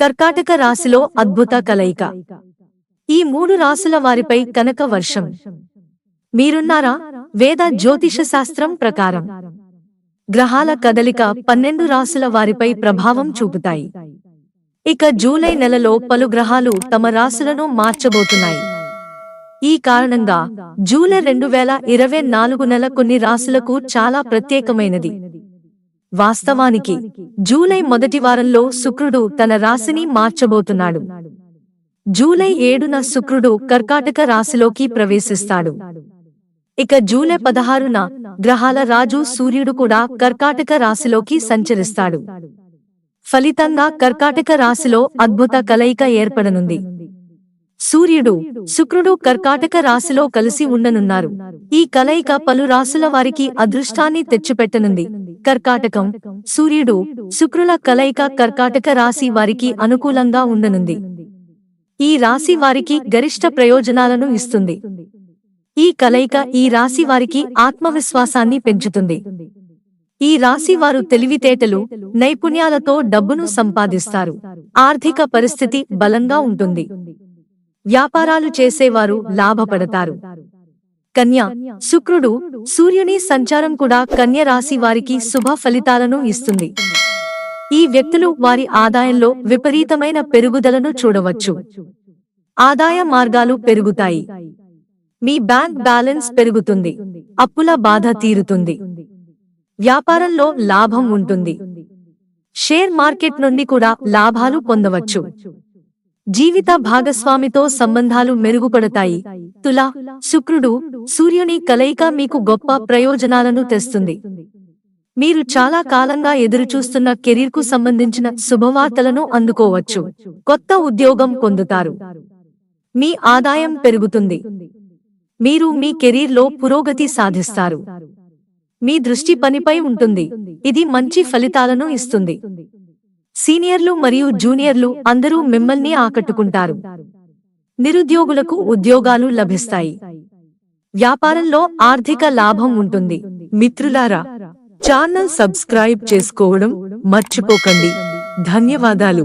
కర్కాటక రాశిలో అద్భుత కలయిక. ఈ మూడు రాసుల వారిపై కనక వర్షం. మీరున్నారా? వేద జ్యోతిష శాస్త్రం ప్రకారం. గ్రహాల కదలిక పన్నెండు రాసుల వారిపై ప్రభావం చూపుతాయి. ఇక జూలై నెలలో పలు గ్రహాలు తమ రాసులను మార్చబోతున్నాయి. ఈ కారణంగా జూలై రెండు వేల ఇరవై నాలుగు నెల కొన్ని రాసులకు చాలా ప్రత్యేకమైనది. వాస్తవానికి జూలై మొదటి వారంలో శుక్రుడు తన రాశిని మార్చబోతున్నాడు. జూలై ఏడున శుక్రుడు కర్కాటక రాశిలోకి ప్రవేశిస్తాడు. ఇక జూలై పదహారున గ్రహాల రాజు సూర్యుడు కూడా కర్కాటక రాశిలోకి సంచరిస్తాడు. ఫలితంగా కర్కాటక రాశిలో అద్భుత కలయిక ఏర్పడనుంది. సూర్యుడు శుక్రుడు కర్కాటక రాశిలో కలిసి ఉండనున్నారు. ఈ కలయిక పలు రాశుల వారికి అదృష్టాన్ని తెచ్చిపెట్టనుంది. కర్కాటకం సూర్యుడు శుక్రుల కలయిక కర్కాటక రాశి వారికి అనుకూలంగా ఉండనుంది. ఈ రాశి వారికి గరిష్ట ప్రయోజనాలను ఇస్తుంది. ఈ కలయిక ఈ రాశి వారికి ఆత్మవిశ్వాసాన్ని పెంచుతుంది. ఈ రాశి వారు తెలివితేటలు నైపుణ్యాలతో డబ్బును సంపాదిస్తారు. ఆర్థిక పరిస్థితి బలంగా ఉంటుంది. వ్యాపారాలు చేసేవారు లాభపడతారు. కన్య శుక్రుడు సూర్యుని సంచారం కూడా కన్య రాశి వారికి శుభ ఫలితాలను ఇస్తుంది. ఈ వ్యక్తులు వారి ఆదాయంలో విపరీతమైన పెరుగుదలను చూడవచ్చు. ఆదాయ మార్గాలు పెరుగుతాయి. మీ బ్యాంక్ బ్యాలెన్స్ పెరుగుతుంది. అప్పుల బాధ తీరుతుంది. వ్యాపారంలో లాభం ఉంటుంది. షేర్ మార్కెట్ నుండి కూడా లాభాలు పొందవచ్చు. జీవిత భాగస్వామితో సంబంధాలు మెరుగుపడతాయి. తులా శుక్రుడు సూర్యుని కలయిక మీకు గొప్ప ప్రయోజనాలను తెస్తుంది. మీరు చాలా కాలంగా ఎదురుచూస్తున్న కెరీర్కు సంబంధించిన శుభవార్తలను అందుకోవచ్చు. కొత్త ఉద్యోగం పొందుతారు. మీ ఆదాయం పెరుగుతుంది. మీరు మీ కెరీర్లో పురోగతి సాధిస్తారు. మీ దృష్టి పనిపై ఉంటుంది. ఇది మంచి ఫలితాలను ఇస్తుంది. సీనియర్లు మరియు జూనియర్లు అందరూ మిమ్మల్ని ఆకట్టుకుంటారు. నిరుద్యోగులకు ఉద్యోగాలు లభిస్తాయి. వ్యాపారంలో ఆర్థిక లాభం ఉంటుంది. మిత్రులారా ఛానల్ సబ్స్క్రైబ్ చేసుకోవడం మర్చిపోకండి. ధన్యవాదాలు.